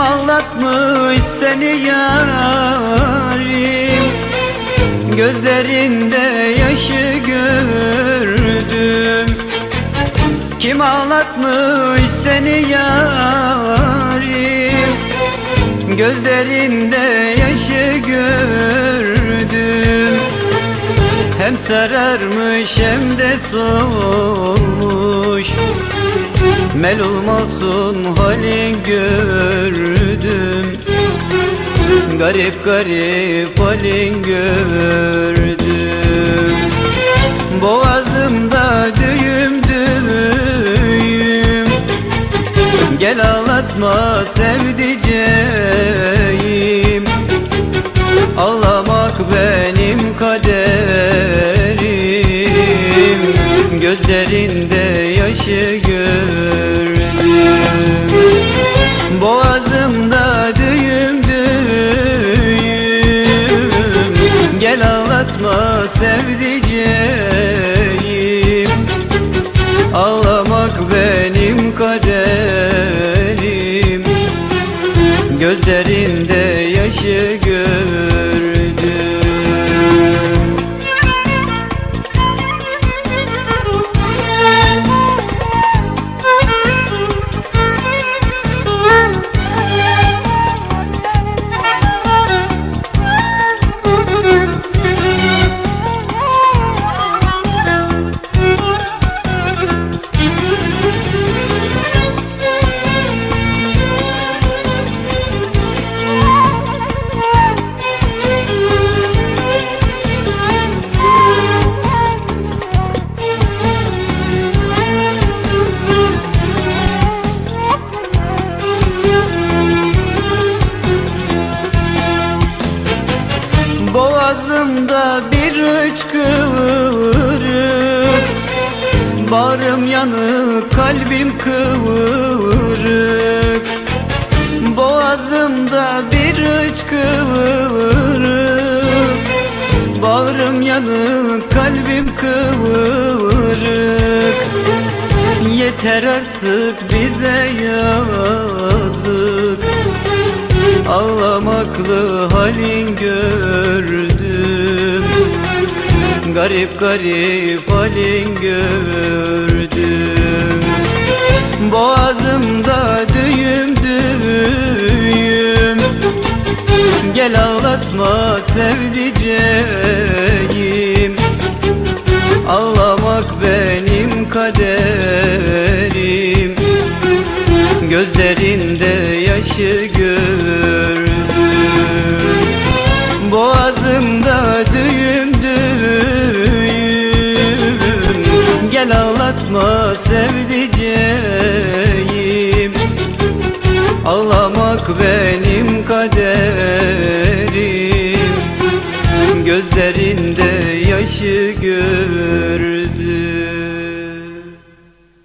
ağlatmış seni yarim? Gözlerinde yaşı gördüm. Kim ağlatmış seni yarim? Gözlerinde yaşı gördüm. Hem sararmış hem de solmuş Mel olmasın halin gördüm. Garip garip halin gördüm. Boğazımda düğüm düğüm. Gel ağlatma sevdiceğim. Ağlamak benim Gel ağlatma sevdiceğim. Ağlamak benim kaderim. Gözlerinde yanık, kalbim kıvırık. Boğazımda bir hıçkırık Bağrım yanık, kalbim kıvırık. Yeter artık bize yazık. Ağlamaklı halin gördüm. Garip garip halin gördüm Boğazımda düğüm düğüm. Gel ağlatma sevdiceğim. Ağlamak benim kaderim. Gözlerinde yaşı gördüm Boğazımda düğüm düğüm. Gel ağlatma sevdiceğim Ağlamak benim kaderim. Gözlerinde yaşı gördüm